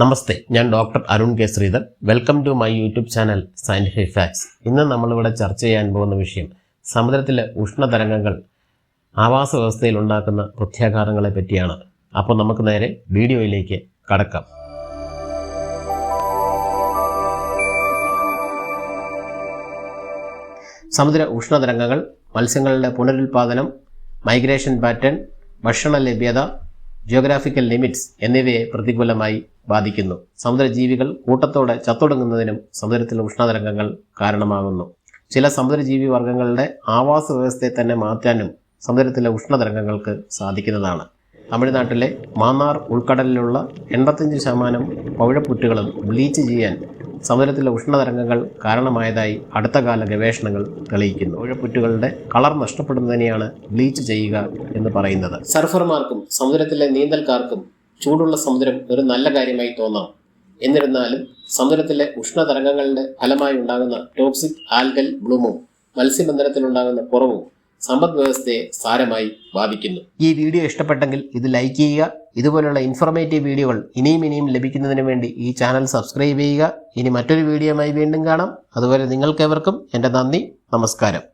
നമസ്തേ ഞാൻ doctor Arun K Sridhar welcome to my YouTube channel scientific facts ഇന്ന് നമ്മളിവിടെ ചർച്ച ചെയ്യാൻ പോകുന്ന വിഷയം സമുദ്രത്തിലെ ഉഷ്ണതരംഗങ്ങൾ ആവാസ വ്യവസ്ഥയിൽ ഉണ്ടാക്കുന്ന പ്രത്യാഘാതങ്ങളെ പറ്റിയാണ്. അപ്പോൾ നമുക്ക് നേരെ വീഡിയോയിലേക്ക് കടക്കാം. സമുദ്ര ഉഷ്ണതരംഗങ്ങൾ മത്സ്യങ്ങളുടെ പുനരുൽപാദനം മൈഗ്രേഷൻ പാറ്റേൺ ഭക്ഷണ ലഭ്യത ജിയോഗ്രാഫിക്കൽ ലിമിറ്റ്സ് എന്നിവയെ പ്രതികൂലമായി ബാധിക്കുന്നു. സമുദ്രജീവികൾ കൂട്ടത്തോടെ ചത്തൊടുങ്ങുന്നതിനും സമുദ്രത്തിലെ ഉഷ്ണതരംഗങ്ങൾ കാരണമാകുന്നു. ചില സമുദ്രജീവി വർഗങ്ങളുടെ ആവാസ വ്യവസ്ഥയെ തന്നെ മാറ്റാനും സമുദ്രത്തിലെ ഉഷ്ണതരംഗങ്ങൾക്ക് സാധിക്കുന്നതാണ്. തമിഴ്നാട്ടിലെ മാന്നാർ ഉൾക്കടലിലുള്ള എൺപത്തഞ്ച് ശതമാനം പവിഴപ്പുറ്റുകളും ബ്ലീച്ച് ചെയ്യാൻ സമുദ്രത്തിലെ ഉഷ്ണതരംഗങ്ങൾ കാരണമായതായി അടുത്ത കാല ഗവേഷണങ്ങൾ തെളിയിക്കുന്നു. ഉഴപ്പുറ്റുകളുടെ കളർ നഷ്ടപ്പെടുന്നതിനെയാണ് ബ്ലീച്ച് ചെയ്യുക എന്ന് പറയുന്നത്. സർഫർമാർക്കും സമുദ്രത്തിലെ നീന്തൽക്കാർക്കും ചൂടുള്ള സമുദ്രം ഒരു നല്ല കാര്യമായി തോന്നാം. എന്നിരുന്നാലും സമുദ്രത്തിലെ ഉഷ്ണതരംഗങ്ങളുടെ ഫലമായി ഉണ്ടാകുന്ന ടോക്സിക് ആൽഗൽ ബ്ലൂമും മത്സ്യബന്ധനത്തിലുണ്ടാകുന്ന കുറവും സമ്പദ് വ്യവസ്ഥയെ സാരമായി ബാധിക്കുന്നു. ഈ വീഡിയോ ഇഷ്ടപ്പെട്ടെങ്കിൽ ഇത് ലൈക്ക് ചെയ്യുക. ഇതുപോലുള്ള ഇൻഫോർമേറ്റീവ് വീഡിയോകൾ ഇനിയും ഇനിയും ലഭിക്കുന്നതിന് വേണ്ടി ഈ ചാനൽ സബ്സ്ക്രൈബ് ചെയ്യുക. ഇനി മറ്റൊരു വീഡിയോയുമായി വീണ്ടും കാണാം. അതുപോലെ നിങ്ങൾക്കേവർക്കും എന്റെ നന്ദി. നമസ്കാരം.